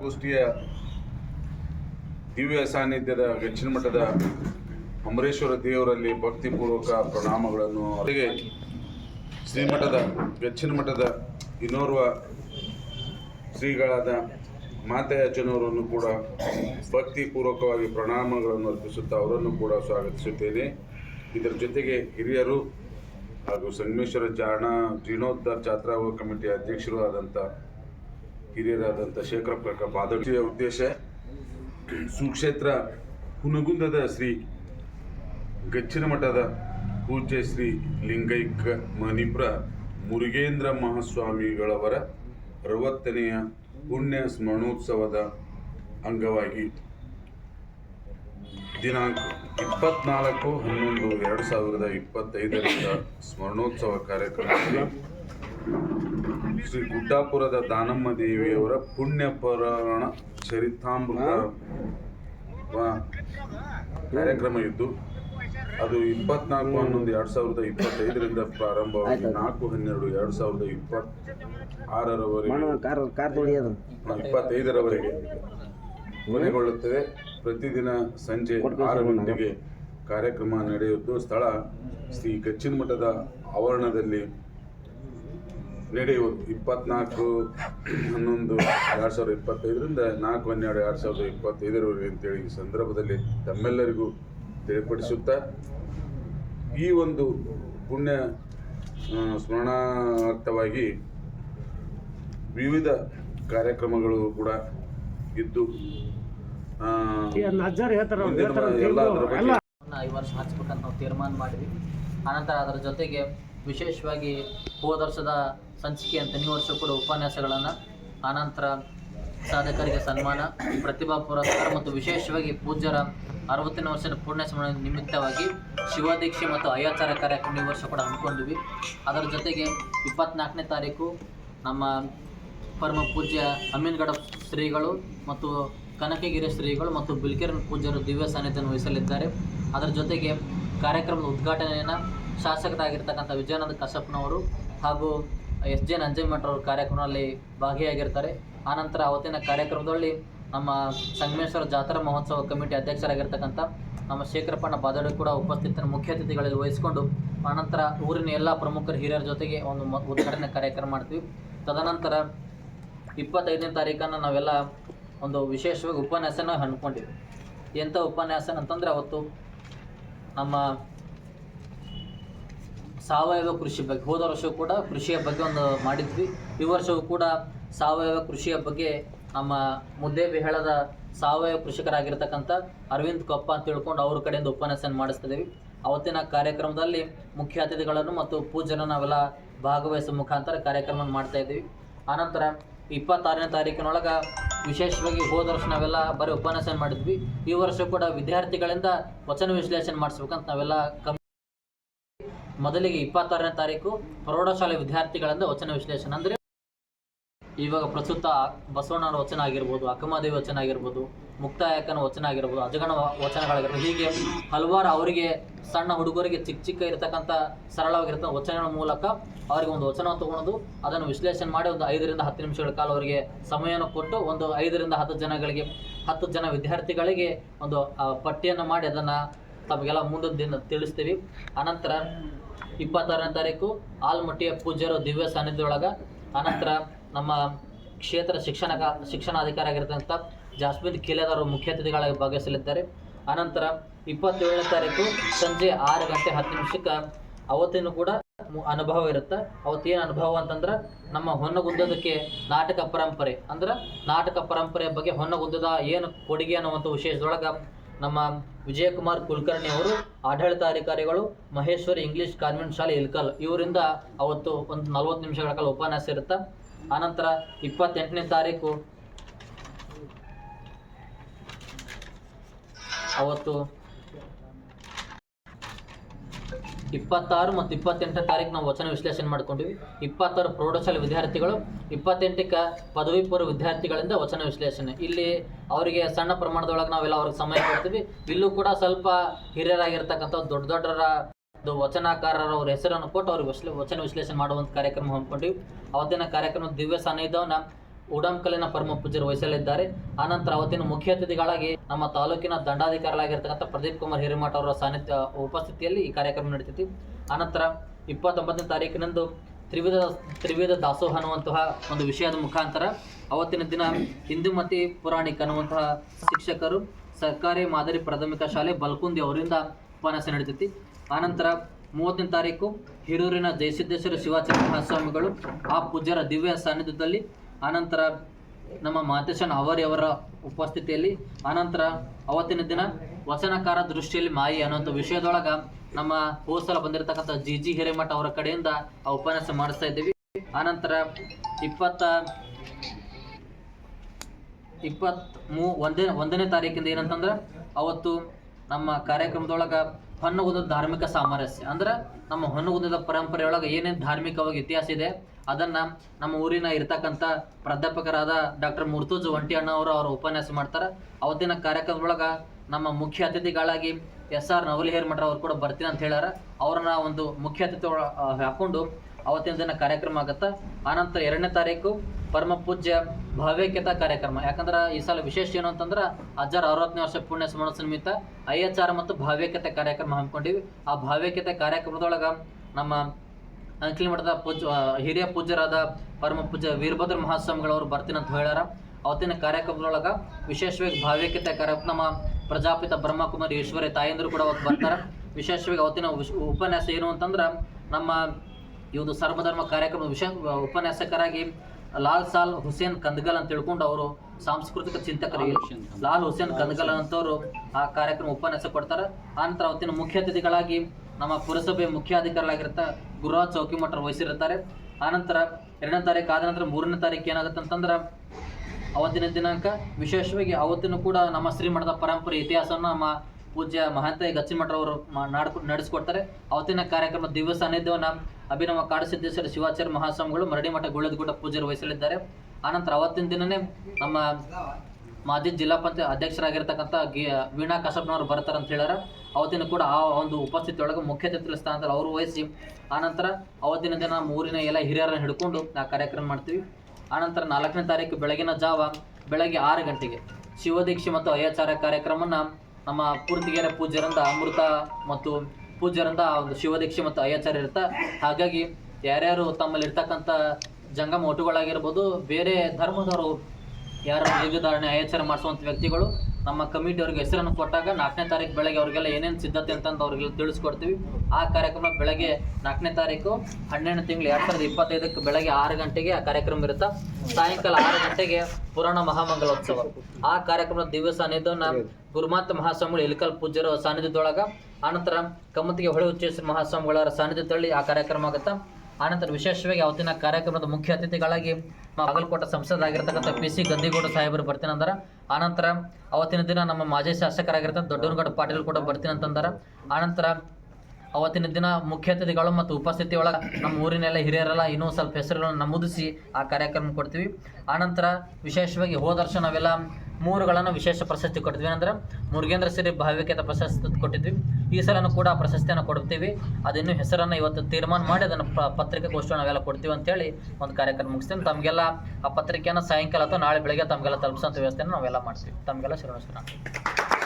ಗೋಷ್ಠಿಯ ದಿವ್ಯ ಸಾನ್ನಿಧ್ಯದ ಹೆಚ್ಚಿನ ಮಠದ ಅಮರೇಶ್ವರ ದೇವರಲ್ಲಿ ಭಕ್ತಿಪೂರ್ವಕ ಪ್ರಣಾಮಗಳನ್ನು ಅವರಿಗೆ ಶ್ರೀಮಠದ ಹೆಚ್ಚಿನ ಮಠದ ಇನ್ನೋರ್ವ ಶ್ರೀಗಳಾದ ಮಾತೆಯಜ್ಜನವರನ್ನು ಕೂಡ ಭಕ್ತಿಪೂರ್ವಕವಾಗಿ ಪ್ರಣಾಮಗಳನ್ನು ಅರ್ಪಿಸುತ್ತಾ ಅವರನ್ನು ಕೂಡ ಸ್ವಾಗತಿಸುತ್ತೇನೆ. ಇದರ ಜೊತೆಗೆ ಹಿರಿಯರು ಹಾಗೂ ಸಂಗಮೇಶ್ವರ ಜಾಣ ಜೀರ್ಣೋದ್ಧಾರ ಜಾತ್ರಾ ಕಮಿಟಿಯ ಅಧ್ಯಕ್ಷರು ಆದಂಥ ಹಿರಿಯರಾದಂಥ ಶೇಖರ ಪ್ರಕಾಪ್ ಬಾದಡಿಯ ಉದ್ದೇಶ ಸುಕ್ಷೇತ್ರ ಹುನಗುಂದದ ಶ್ರೀ ಗಚ್ಚಿನ ಮಠದ ಪೂಜ್ಯ ಶ್ರೀ ಲಿಂಗೈಕ ಮಣಿಪುರ ಮುರುಗೇಂದ್ರ ಮಹಾಸ್ವಾಮಿಗಳವರ ಅರವತ್ತನೆಯ ಪುಣ್ಯ ಸ್ಮರಣೋತ್ಸವದ ಅಂಗವಾಗಿ ದಿನಾಂಕ ಇಪ್ಪತ್ನಾಲ್ಕು ಹನ್ನೊಂದು ಎರಡು ಸಾವಿರದ ಇಪ್ಪತ್ತೈದರಿಂದ ಸ್ಮರಣೋತ್ಸವ ಕಾರ್ಯಕ್ರಮದಲ್ಲಿ ಶ್ರೀ ಗುಡ್ಡಾಪುರದ ದಾನಮ್ಮ ದೇವಿಯವರ ಪುಣ್ಯ ಪುರಾಣ ಚರಿತಾಮೃತ ಕಾರ್ಯಕ್ರಮ ಇದ್ದು ಅದು ಇಪ್ಪತ್ನಾಲ್ಕು ಹನ್ನೊಂದು ಎರಡು ಸಾವಿರದ ಇಪ್ಪತ್ತೈದರಿಂದ ಪ್ರಾರಂಭವಾಗಿ ನಾಲ್ಕು ಹನ್ನೆರಡು ಎರಡು ಸಾವಿರದ ಇಪ್ಪತ್ತ ಆರರವರೆಗೆ ಇಪ್ಪತ್ತೈದರವರೆಗೆ ಕೊನೆಗೊಳ್ಳುತ್ತದೆ. ಪ್ರತಿದಿನ ಸಂಜೆ ಆರು ಗಂಟೆಗೆ ಕಾರ್ಯಕ್ರಮ ನಡೆಯುವುದು. ಸ್ಥಳ ಶ್ರೀ ಗಚ್ಚಿನ ಮಠದ ಆವರಣದಲ್ಲಿ ನಡೆಯುವುದು ಇಪ್ಪತ್ನಾಲ್ಕು ಹನ್ನೊಂದು ಎರಡು ಸಾವಿರದ ಇಪ್ಪತ್ತೈದರಿಂದ ನಾಲ್ಕು ಹನ್ನೆರಡು ಎರಡು ಸಾವಿರದ ಇಪ್ಪತ್ತೈದರವರೆಗೆ ಅಂತೇಳಿ ಈ ಸಂದರ್ಭದಲ್ಲಿ ತಮ್ಮೆಲ್ಲರಿಗೂ ತಿಳಿಪಡಿಸುತ್ತಾ ಈ ಒಂದು ಪುಣ್ಯ ಸ್ಮರಣಾರ್ಥವಾಗಿ ವಿವಿಧ ಕಾರ್ಯಕ್ರಮಗಳು ಕೂಡ ಇದ್ದು ಈ ವರ್ಷ ಹಚ್ಬೇಕಂತ ನಾವು ತೀರ್ಮಾನ ಮಾಡಿದ್ವಿ. ಆನಂತರ ಅದರ ಜೊತೆಗೆ ವಿಶೇಷವಾಗಿ ಹೋದ ವರ್ಷದ ಸಂಚಿಕೆ ಅಂತ ಈ ವರ್ಷ ಕೂಡ ಉಪನ್ಯಾಸಗಳನ್ನು ಆನಂತರ ಸಾಧಕರಿಗೆ ಸನ್ಮಾನ, ಪ್ರತಿಭಾ ಪುರಸ್ಕಾರ ಮತ್ತು ವಿಶೇಷವಾಗಿ ಪೂಜ್ಯರ ಅರವತ್ತನೇ ವರ್ಷದ ಪೂರ್ಣ ನಿಮಿತ್ತವಾಗಿ ಶಿವದೀಕ್ಷೆ ಮತ್ತು ಅಯಾಚಾರ ಕಾರ್ಯಕ್ರಮ ಈ ವರ್ಷ ಕೂಡ ಹಮ್ಮಿಕೊಂಡಿವಿ ಅದರ ಜೊತೆಗೆ ಇಪ್ಪತ್ನಾಲ್ಕನೇ ತಾರೀಕು ನಮ್ಮ ಪರಮ ಪೂಜ್ಯ ಅಮೀನ್ಗಡ ಶ್ರೀಗಳು ಮತ್ತು ಕನಕಗಿರಿ ಶ್ರೀಗಳು ಮತ್ತು ಬಿಲ್ಕೆರನ್ ಪೂಜ್ಯರು ದಿವ್ಯ ಸಾನ್ನಿಧ್ಯವನ್ನು ವಹಿಸಲಿದ್ದಾರೆ. ಅದರ ಜೊತೆಗೆ ಕಾರ್ಯಕ್ರಮದ ಉದ್ಘಾಟನೆಯನ್ನು ಶಾಸಕರಾಗಿರ್ತಕ್ಕಂಥ ವಿಜಯಾನಂದ ಕಶ್ಯಪ್ನವರು ಹಾಗೂ ಎಸ್ ಜೆ ಅವರ ಕಾರ್ಯಕ್ರಮದಲ್ಲಿ ಭಾಗಿಯಾಗಿರ್ತಾರೆ. ಆನಂತರ ಅವತ್ತಿನ ಕಾರ್ಯಕ್ರಮದಲ್ಲಿ ನಮ್ಮ ಸಂಗಮೇಶ್ವರ ಜಾತ್ರಾ ಮಹೋತ್ಸವ ಕಮಿಟಿ ಅಧ್ಯಕ್ಷರಾಗಿರ್ತಕ್ಕಂಥ ನಮ್ಮ ಶೇಖರಪ್ಪಣ್ಣ ಬಾದಡಿ ಕೂಡ ಉಪಸ್ಥಿತರ, ಮುಖ್ಯ ಅತಿಥಿಗಳಲ್ಲಿ ವಹಿಸಿಕೊಂಡು ಆನಂತರ ಊರಿನ ಎಲ್ಲ ಪ್ರಮುಖರ ಹಿರಿಯರ ಜೊತೆಗೆ ಒಂದು ಉದ್ಘಾಟನೆ ಕಾರ್ಯಕ್ರಮ ಮಾಡ್ತೀವಿ. ತದನಂತರ ಇಪ್ಪತ್ತೈದನೇ ತಾರೀಕನ್ನು ನಾವೆಲ್ಲ ಒಂದು ವಿಶೇಷವಾಗಿ ಉಪನ್ಯಾಸನ ಹಮ್ಮಿಕೊಂಡಿವಿ ಎಂಥ ಉಪನ್ಯಾಸ ಅಂತಂದರೆ ಅವತ್ತು ನಮ್ಮ ಸಾವಯವ ಕೃಷಿ ಬಗ್ಗೆ ಹೋದ ವರ್ಷವೂ ಕೂಡ ಕೃಷಿಯ ಬಗ್ಗೆ ಒಂದು ಮಾಡಿದ್ವಿ. ಈ ವರ್ಷವೂ ಕೂಡ ಸಾವಯವ ಕೃಷಿಯ ಬಗ್ಗೆ ನಮ್ಮ ಮುದ್ದೇಬಿಹೇಳದ ಸಾವಯವ ಕೃಷಿಕರಾಗಿರ್ತಕ್ಕಂಥ ಅರವಿಂದ್ ಕೊಪ್ಪ ಅಂತ ತಿಳ್ಕೊಂಡು ಅವ್ರ ಕಡೆಯಿಂದ ಉಪನ್ಯಾಸನ ಮಾಡಿಸ್ತಿದ್ದೀವಿ. ಅವತ್ತಿನ ಕಾರ್ಯಕ್ರಮದಲ್ಲಿ ಮುಖ್ಯ ಅತಿಥಿಗಳನ್ನು ಮತ್ತು ಪೂಜನ ನಾವೆಲ್ಲ ಭಾಗವಹಿಸುವ ಮುಖಾಂತರ ಕಾರ್ಯಕ್ರಮ ಮಾಡ್ತಾ ಇದ್ದೀವಿ. ಆನಂತರ ಇಪ್ಪತ್ತಾರನೇ ತಾರೀಕಿನೊಳಗೆ ವಿಶೇಷವಾಗಿ ಹೋದ ವರ್ಷ ನಾವೆಲ್ಲ ಬರೀ ಉಪನ್ಯಾಸ ಮಾಡಿದ್ವಿ. ಈ ವರ್ಷ ಕೂಡ ವಿದ್ಯಾರ್ಥಿಗಳಿಂದ ವಚನ ವಿಶ್ಲೇಷಣೆ ಮಾಡಿಸ್ಬೇಕಂತ ನಾವೆಲ್ಲ ಕಮ್ ಮೊದಲಿಗೆ ಇಪ್ಪತ್ತಾರನೇ ತಾರೀಕು ಪ್ರೌಢಶಾಲೆ ವಿದ್ಯಾರ್ಥಿಗಳಿಂದ ವಚನ ವಿಶ್ಲೇಷಣೆ. ಅಂದರೆ ಇವಾಗ ಪ್ರಸ್ತುತ ಬಸವಣ್ಣನ ವಚನ ಆಗಿರ್ಬೋದು ಅಕ್ಕಮದೇವಿ ವಚನ ಆಗಿರ್ಬೋದು ಮುಕ್ತಾಯಕನ ವಚನ ಆಗಿರ್ಬೋದು, ಅಜಗಣ ವಚನಗಳಾಗಿರ್ಬೋದು, ಹೀಗೆ ಹಲವಾರು ಅವರಿಗೆ ಸಣ್ಣ ಹುಡುಗರಿಗೆ ಚಿಕ್ಕ ಚಿಕ್ಕ ಇರತಕ್ಕಂಥ ಸರಳವಾಗಿರ್ತಕ್ಕಂಥ ವಚನಗಳ ಮೂಲಕ ಅವರಿಗೆ ಒಂದು ವಚನ ತಗೊಳೋದು ಅದನ್ನು ವಿಶ್ಲೇಷಣೆ ಮಾಡಿ ಒಂದು ಐದರಿಂದ ಹತ್ತು ನಿಮಿಷಗಳ ಕಾಲ ಅವರಿಗೆ ಸಮಯವನ್ನು ಕೊಟ್ಟು ಒಂದು ಐದರಿಂದ ಹತ್ತು ಜನಗಳಿಗೆ, ಹತ್ತು ಜನ ವಿದ್ಯಾರ್ಥಿಗಳಿಗೆ ಒಂದು ಪಟ್ಟಿಯನ್ನು ಮಾಡಿ ಅದನ್ನು ತಮಗೆಲ್ಲ ಮುಂದಿನ ದಿನ ತಿಳಿಸ್ತೀವಿ. ಅನಂತರ ಇಪ್ಪತ್ತಾರನೇ ತಾರೀಕು ಆಲ್ಮಟ್ಟಿಯ ಪೂಜ್ಯರು ದಿವ್ಯ ಸಾನ್ನಿಧ್ಯದೊಳಗೆ ಅನಂತರ ನಮ್ಮ ಕ್ಷೇತ್ರ ಶಿಕ್ಷಣ ಶಿಕ್ಷಣಾಧಿಕಾರಿ ಆಗಿರ್ತಕ್ಕಂಥ ಜಾಸ್ಮಿನ್ ಕಿಲೆದವರು ಮುಖ್ಯ ಅತಿಥಿಗಳಾಗಿ ಭಾಗವಹಿಸಲಿದ್ದಾರೆ. ಅನಂತರ ಇಪ್ಪತ್ತೇಳನೇ ತಾರೀಕು ಸಂಜೆ ಆರು ಗಂಟೆ ಹತ್ತು ನಿಮಿಷಕ್ಕೆ ಅವತ್ತಿನೂ ಕೂಡ ಅನುಭವ ಇರುತ್ತೆ. ಅವತ್ತೇನು ಅನುಭವ ಅಂತಂದ್ರೆ ನಮ್ಮ ಹೊನ್ನಗುದ್ದದಕ್ಕೆ ನಾಟಕ ಪರಂಪರೆ, ಅಂದ್ರೆ ನಾಟಕ ಪರಂಪರೆ ಬಗ್ಗೆ ಹೊನ್ನಗುದ್ದದ ಏನು ಕೊಡುಗೆ ಅನ್ನುವಂಥ ವಿಶೇಷದೊಳಗೆ ನಮ್ಮ ವಿಜಯಕುಮಾರ್ ಕುಲಕರ್ಣಿ ಅವರು, ಆಡಳಿತಾಧಿಕಾರಿಗಳು, ಮಹೇಶ್ವರಿ ಇಂಗ್ಲಿಷ್ ಕಾನ್ವೆಂಟ್ ಶಾಲೆ ಇಲ್ಕಲ್ ಇವರಿಂದ ಅವತ್ತು ಒಂದು ನಲ್ವತ್ತು ನಿಮಿಷಗಳ ಕಾಲ ಉಪನ್ಯಾಸ ಇರುತ್ತೆ? ಆನಂತರ ಇಪ್ಪತ್ತೆಂಟನೇ ತಾರೀಕು ಅವತ್ತು ಇಪ್ಪತ್ತಾರು ಮತ್ತು ಇಪ್ಪತ್ತೆಂಟನೇ ತಾರೀಕು ನಾವು ವಚನ ವಿಶ್ಲೇಷಣೆ ಮಾಡ್ಕೊಂಡಿವಿ. ಇಪ್ಪತ್ತಾರು ಪ್ರೌಢಶಾಲೆ ವಿದ್ಯಾರ್ಥಿಗಳು, ಇಪ್ಪತ್ತೆಂಟಕ್ಕೆ ಪದವಿ ಪೂರ್ವ ವಿದ್ಯಾರ್ಥಿಗಳಿಂದ ವಚನ ವಿಶ್ಲೇಷಣೆ. ಇಲ್ಲಿ ಅವರಿಗೆ ಸಣ್ಣ ಪ್ರಮಾಣದೊಳಗೆ ನಾವೆಲ್ಲ ಅವ್ರಿಗೆ ಸಮಯ ಕೊಡ್ತೀವಿ. ಇಲ್ಲೂ ಕೂಡ ಸ್ವಲ್ಪ ಹಿರಿಯರಾಗಿರ್ತಕ್ಕಂಥ ದೊಡ್ಡ ದೊಡ್ಡರ ವಚನಕಾರರ ಅವ್ರ ಹೆಸರನ್ನು ಕೊಟ್ಟು ಅವ್ರಿಗೆ ವಚನ ವಿಶ್ಲೇಷಣೆ ಮಾಡುವಂಥ ಕಾರ್ಯಕ್ರಮ ಹಮ್ಮಿಕೊಂಡಿವಿ. ಅವತ್ತಿನ ಕಾರ್ಯಕ್ರಮ ದಿವ್ಯ ಸಾನ್ನಿಧ್ಯವನ್ನು ಉಡಂಕಲಿನ ಪರಮ ಪೂಜರು ವಹಿಸಲಿದ್ದಾರೆ ಆನಂತರ ಅವತ್ತಿನ ಮುಖ್ಯ ಅತಿಥಿಗಳಾಗಿ ನಮ್ಮ ತಾಲೂಕಿನ ದಂಡಾಧಿಕಾರಿಗಳಾಗಿರ್ತಕ್ಕಂಥ ಪ್ರದೀಪ್ ಕುಮಾರ್ ಹಿರೇಮಠ ಅವರ ಸಾನ್ನಿಧ್ಯ ಉಪಸ್ಥಿತಿಯಲ್ಲಿ ಈ ಕಾರ್ಯಕ್ರಮ ನಡೀತೈತಿ. ಆನಂತರ ಇಪ್ಪತ್ತೊಂಬತ್ತನೇ ತಾರೀಕಿನಂದು ತ್ರಿವಿಧ ತ್ರಿವಿಧ ದಾಸೋಹ ಅನ್ನುವಂತಹ ಒಂದು ವಿಷಯದ ಮುಖಾಂತರ ಅವತ್ತಿನ ದಿನ ಹಿಂದೂಮತಿ ಪುರಾಣಿಕ ಅನ್ನುವಂತಹ ಶಿಕ್ಷಕರು ಸರ್ಕಾರಿ ಮಾದರಿ ಪ್ರಾಥಮಿಕ ಶಾಲೆ ಬಲ್ಕುಂದಿ ಅವರಿಂದ ಉಪನ್ಯಾಸ ನಡೀತೈತಿ. ಆನಂತರ ಮೂವತ್ತನೇ ತಾರೀಕು ಹಿರೂರಿನ ಜಯಸಿದ್ದೇಶ್ವರ ಶಿವಾಚಾರ್ಯ ಮಹಾಸ್ವಾಮಿಗಳು ಆ ಪೂಜ್ಯರ ದಿವ್ಯ ಸಾನ್ನಿಧ್ಯದಲ್ಲಿ ಆನಂತರ ನಮ್ಮ ಮಾತೇಶನ್ ಅವರಿ ಅವರ ಉಪಸ್ಥಿತಿಯಲ್ಲಿ, ಆನಂತರ ಅವತ್ತಿನ ದಿನ ವಚನಕಾರ ದೃಷ್ಟಿಯಲ್ಲಿ ಮಾಯಿ ಅನ್ನೋಂಥ ವಿಷಯದೊಳಗ ನಮ್ಮ ಹೋಸಲ ಬಂದಿರತಕ್ಕಂಥ ಜಿ ಜಿ ಹಿರೇಮಠ ಅವರ ಕಡೆಯಿಂದ ಆ ಉಪನ್ಯಾಸ ಮಾಡಿಸ್ತಾ ಇದ್ದೀವಿ. ಆನಂತರ ಇಪ್ಪತ್ತ ಇಪ್ಪತ್ತ್ ಮೂ ಒಂದೇ, ಒಂದನೇ ತಾರೀಕಿಂದ ಏನಂತಂದ್ರೆ, ಅವತ್ತು ನಮ್ಮ ಕಾರ್ಯಕ್ರಮದೊಳಗ ಹೊನ್ನಗುದದ ಧಾರ್ಮಿಕ ಸಾಮರಸ್ಯ. ಅಂದ್ರೆ ನಮ್ಮ ಹೊನ್ನಗುದದ ಪರಂಪರೆಯೊಳಗೆ ಏನೇನು ಧಾರ್ಮಿಕವಾಗಿ ಇತಿಹಾಸ ಇದೆ, ಅದನ್ನ ನಮ್ಮ ಊರಿನ ಇರ್ತಕ್ಕಂಥ ಪ್ರಾಧ್ಯಾಪಕರಾದ ಡಾಕ್ಟರ್ ಮುರ್ತುಜ್ ಒಂಟಿ ಅವರು ಅವರು ಉಪನ್ಯಾಸ ಮಾಡ್ತಾರೆ. ಅವತ್ತಿನ ಕಾರ್ಯಕ್ರಮದೊಳಗ ನಮ್ಮ ಮುಖ್ಯ ಅತಿಥಿಗಳಾಗಿ ಎಸ್ ಆರ್ ನವಲಿ ಮಠ ಅವ್ರು ಕೂಡ ಬರ್ತೀನಿ ಅಂತ ಹೇಳ್ಯಾರ. ಅವ್ರನ್ನ ಒಂದು ಮುಖ್ಯ ಅತಿಥಿ ಹಾಕೊಂಡು ಅವತ್ತಿನ ದಿನ ಕಾರ್ಯಕ್ರಮ ಆಗತ್ತೆ. ಆನಂತರ ಎರಡನೇ ತಾರೀಕು ಪರಮ ಪೂಜ್ಯ ಭಾವೈಕ್ಯತಾ ಕಾರ್ಯಕ್ರಮ. ಯಾಕಂದ್ರೆ ಈ ಸಲ ವಿಶೇಷ ಏನು ಅಂತಂದ್ರೆ ಅಜ್ಜರ ಅರವತ್ತನೇ ವರ್ಷ ಪುಣ್ಯ ಸ್ಮರಣ ನಿಮಿತ್ತ ಐ ಮತ್ತು ಭಾವೈಕ್ಯತೆ ಕಾರ್ಯಕ್ರಮ ಹಮ್ಮಿಕೊಂಡಿವಿ. ಆ ಭಾವ್ಯಕತೆ ಕಾರ್ಯಕ್ರಮದೊಳಗ ನಮ್ಮ ಅಂಕಲಿ ಮಠದ ಪೂಜ ಹಿರಿಯ ಪೂಜ್ಯರಾದ ಪರಮ ಪೂಜ್ಯ ವೀರಭದ್ರ ಮಹಾಸ್ವಾಮಿಗಳವರು ಬರ್ತೀನಿ ಅಂತ ಹೇಳ್ಯಾರ. ಅವತ್ತಿನ ಕಾರ್ಯಕ್ರಮದೊಳಗ ವಿಶೇಷವಾಗಿ ಭಾವೈಕ್ಯತೆ ಕಾರ್ಯಕ್ರಮ ನಮ್ಮ ಪ್ರಜಾಪಿತ ಬ್ರಹ್ಮಕುಮಾರಿ ಈಶ್ವರಿ ತಾಯಂದ್ರು ಕೂಡ ಅವತ್ತು ಬರ್ತಾರೆ. ವಿಶೇಷವಾಗಿ ಅವತ್ತಿನ ಉಪನ್ಯಾಸ ಏನು ಅಂತಂದ್ರೆ ನಮ್ಮ ಈ ಸರ್ವಧರ್ಮ ಕಾರ್ಯಕ್ರಮದ ವಿಷಯ ಉಪನ್ಯಾಸಕರಾಗಿ ಲಾಲ್ ಸಾಲ್ ಹುಸೇನ್ ಕಂದಗಲ್ ಅಂತ ತಿಳ್ಕೊಂಡು ಅವರು ಸಾಂಸ್ಕೃತಿಕ ಚಿಂತಕರು ಲಾಲ್ ಹುಸೇನ್. ಕಂದಗಲ್ ಅಂತವರು ಆ ಕಾರ್ಯಕ್ರಮ ಉಪನ್ಯಾಸ ಕೊಡ್ತಾರೆ. ಆನಂತರ ಅವತ್ತಿನ ಮುಖ್ಯ ಅತಿಥಿಗಳಾಗಿ ನಮ್ಮ ಪುರಸಭೆ ಮುಖ್ಯಾಧಿಕಾರಿಗಳಾಗಿರ್ತ ಗುರುರಾಜ್ ಚೌಕಿಮಠರು ವಹಿಸಿರ್ತಾರೆ. ಆನಂತರ ಎರಡನೇ ತಾರೀಕು ಆದ ನಂತರ ಮೂರನೇ ತಾರೀಕು ಏನಾಗುತ್ತೆ ಅಂತಂದ್ರೆ ಅವತ್ತಿನ ದಿನಾಂಕ. ವಿಶೇಷವಾಗಿ ಅವತ್ತಿನ ಕೂಡ ನಮ್ಮ ಶ್ರೀಮಠದ ಪರಂಪರೆ ಇತಿಹಾಸವನ್ನು ನಮ್ಮ ಪೂಜ್ಯ ಮಹಾಂತ ಗಚ್ಚಿಮಠರವರು ನಾಡ್ಕೊ ನಡೆಸ್ಕೊಡ್ತಾರೆ. ಅವತ್ತಿನ ಕಾರ್ಯಕ್ರಮ ದಿವ್ಯ ಸಾನ್ನಿಧ್ಯವನ್ನು ಅಭಿನವ ಕಾಡಸಿದ್ದೇಶ್ವರ ಶಿವಾಚಾರ್ಯ ಮಹಾಸ್ವಾಮಿಗಳು ಮರಡಿಮಠ ಗುಳ್ಳದಗುಡ್ಡ ಪೂಜೆ ವಹಿಸಲಿದ್ದಾರೆ. ಆನಂತರ ಅವತ್ತಿನ ದಿನನೇ ನಮ್ಮ ಮಾಜಿ ಜಿಲ್ಲಾ ಪಂಚಾಯತ್ ಅಧ್ಯಕ್ಷರಾಗಿರ್ತಕ್ಕಂಥ ಗಿ, ವೀಣಾ ಕಶ್ಯಪ್ನವರು ಬರ್ತಾರೆ ಅಂತ ಹೇಳ್ಯಾರ. ಅವತ್ತಿನ ಕೂಡ ಆ ಒಂದು ಉಪಸ್ಥಿತಿಯೊಳಗೆ ಮುಖ್ಯ ಅತಿಥಿ ಸ್ಥಾನದಲ್ಲಿ ಅವರು ವಹಿಸಿ ಆನಂತರ ಅವತ್ತಿನ ದಿನ ನಮ್ಮ ಊರಿನ ಎಲ್ಲ ಹಿರಿಯರನ್ನು ಹಿಡ್ಕೊಂಡು ಆ ಕಾರ್ಯಕ್ರಮ ಮಾಡ್ತೀವಿ. ಆನಂತರ ನಾಲ್ಕನೇ ತಾರೀಕು ಬೆಳಗಿನ ಜಾವ, ಬೆಳಗ್ಗೆ ಆರು ಗಂಟೆಗೆ ಶಿವದೀಕ್ಷೆ ಮತ್ತು ಅಯ್ಯಾಚಾರ ಕಾರ್ಯಕ್ರಮನ ನಮ್ಮ ಪೂರ್ತಿಗೆರೆ ಪೂಜ್ಯರಿಂದ ಅಮೃತ ಮತ್ತು ಪೂಜ್ಯರಿಂದ ಆ ಒಂದು ಶಿವದೀಕ್ಷೆ ಮತ್ತು ಅಯ್ಯಾಚಾರ ಇರುತ್ತ? ಹಾಗಾಗಿ ಯಾರ್ಯಾರು ತಮ್ಮಲ್ಲಿ ಇರ್ತಕ್ಕಂಥ ಜಂಗಮ ಒಟುಗಳಾಗಿರ್ಬೋದು, ಬೇರೆ ಧರ್ಮದವರು ಯಾರು ಲಿಂಗಧಾರಣೆ ಅಯ್ಯಾಚಾರ ಮಾಡಿಸುವಂಥ ವ್ಯಕ್ತಿಗಳು, ನಮ್ಮ ಕಮಿಟಿ ಅವ್ರಿಗೆ ಹೆಸರನ್ನು ಕೊಟ್ಟಾಗ ನಾಲ್ಕನೇ ತಾರೀಕು ಬೆಳಗ್ಗೆ ಅವ್ರಿಗೆಲ್ಲ ಏನೇನು ಸಿದ್ಧತೆ ಅಂತಂದು ಅವ್ರಿಗೆಲ್ಲ ತಿಳಿಸ್ಕೊಡ್ತೀವಿ. ಆ ಕಾರ್ಯಕ್ರಮ ಬೆಳಗ್ಗೆ ನಾಲ್ಕನೇ ತಾರೀಕು ಹನ್ನೆರಡು ತಿಂಗಳು ಎರಡು ಸಾವಿರದ ಇಪ್ಪತ್ತೈದಕ್ಕೆ ಬೆಳಗ್ಗೆ ಆರು ಗಂಟೆಗೆ ಆ ಕಾರ್ಯಕ್ರಮ ಇರುತ್ತೆ? ಸಾಯಂಕಾಲ ಆರು ಗಂಟೆಗೆ ಪುರಾಣ ಮಹಾಮಂಗಲೋತ್ಸವ. ಆ ಕಾರ್ಯಕ್ರಮದ ದಿವ್ಯ ಸಾನ್ನಿಧ್ಯ ಗುರುಮಾತ ಮಹಾಸ್ವಾಮಿಗಳು ಇಲ್ಕಲ್ ಪೂಜ್ಯರ ಸಾನ್ನಿಧ್ಯದೊಳಗ ಆನಂತರ ಕಮ್ಮತ್ತಿಗೆ ಹೊಳೆ ಉಚ್ಚೇಶ್ವರ ಮಹಾಸ್ವಾಮಿಗಳ ತಳ್ಳಿ ಆ ಕಾರ್ಯಕ್ರಮ ಆಗುತ್ತಾ? ಆನಂತರ ವಿಶೇಷವಾಗಿ ಅವತ್ತಿನ ಕಾರ್ಯಕ್ರಮದ ಮುಖ್ಯ ಅತಿಥಿಗಳಾಗಿ ಬಾಗಲಕೋಟೆ ಸಂಸದರಾಗಿರ್ತಕ್ಕಂಥ ಪಿ ಸಿ ಗದ್ದಿಗೌಡ ಸಾಹೇಬರು ಬರ್ತೀನಿ ಅಂದ್ರೆ. ಆನಂತರ ಅವತ್ತಿನ ದಿನ ನಮ್ಮ ಮಾಜಿ ಶಾಸಕರಾಗಿರ್ತಕ್ಕಂಥ ದೊಡ್ಡನಗಡ ಪಾಟೀಲ್ ಕೂಡ ಬರ್ತೀನಿ ಅಂತಂದ್ರೆ. ಆನಂತರ ಅವತ್ತಿನ ದಿನ ಮುಖ್ಯ ಅತಿಥಿಗಳು ಮತ್ತು ಉಪಸ್ಥಿತಿ ಒಳಗೆ ನಮ್ಮ ಊರಿನೆಲ್ಲ ಹಿರಿಯರೆಲ್ಲ ಇನ್ನೂ ಸ್ವಲ್ಪ ಹೆಸರುಗಳನ್ನು ನಮೂದಿಸಿ ಆ ಕಾರ್ಯಕ್ರಮ ಕೊಡ್ತೀವಿ. ಆನಂತರ ವಿಶೇಷವಾಗಿ ಹೋದರ್ಶ ನಾವೆಲ್ಲ ಮೂರುಗಳನ್ನು ವಿಶೇಷ ಪ್ರಶಸ್ತಿ ಕೊಟ್ಟಿದ್ವಿ ಅಂದ್ರೆ ಮುರುಗೇಂದ್ರ ಸಿರಿ ಭಾವಿಕೇತ ಪ್ರಶಸ್ತಿ ಕೊಟ್ಟಿದ್ವಿ. ಈ ಸಲನೂ ಕೂಡ ಪ್ರಶಸ್ತಿಯನ್ನು ಕೊಡ್ತೀವಿ ಅದಿನ್ನೂ ಹೆಸರನ್ನು ಇವತ್ತು ತೀರ್ಮಾನ ಮಾಡಿ ಅದನ್ನು ಪತ್ರಿಕೆಗೋಷ್ಠಿ ನಾವೆಲ್ಲ ಕೊಡ್ತೀವಿ ಅಂತೇಳಿ ಒಂದು ಕಾರ್ಯಕ್ರಮ ಮುಗಿಸ್ತೀನಿ. ತಮಗೆಲ್ಲ ಆ ಪತ್ರಿಕೆಯನ್ನು ಸಾಯಂಕಾಲ ಅಥವಾ ನಾಳೆ ಬೆಳಗ್ಗೆ ತಮಗೆಲ್ಲ ತಲುಪಿಸೋಂಥ ವ್ಯವಸ್ಥೆಯನ್ನು ನಾವೆಲ್ಲ ಮಾಡ್ತೀವಿ. ತಮಗೆಲ್ಲ ಶರಣ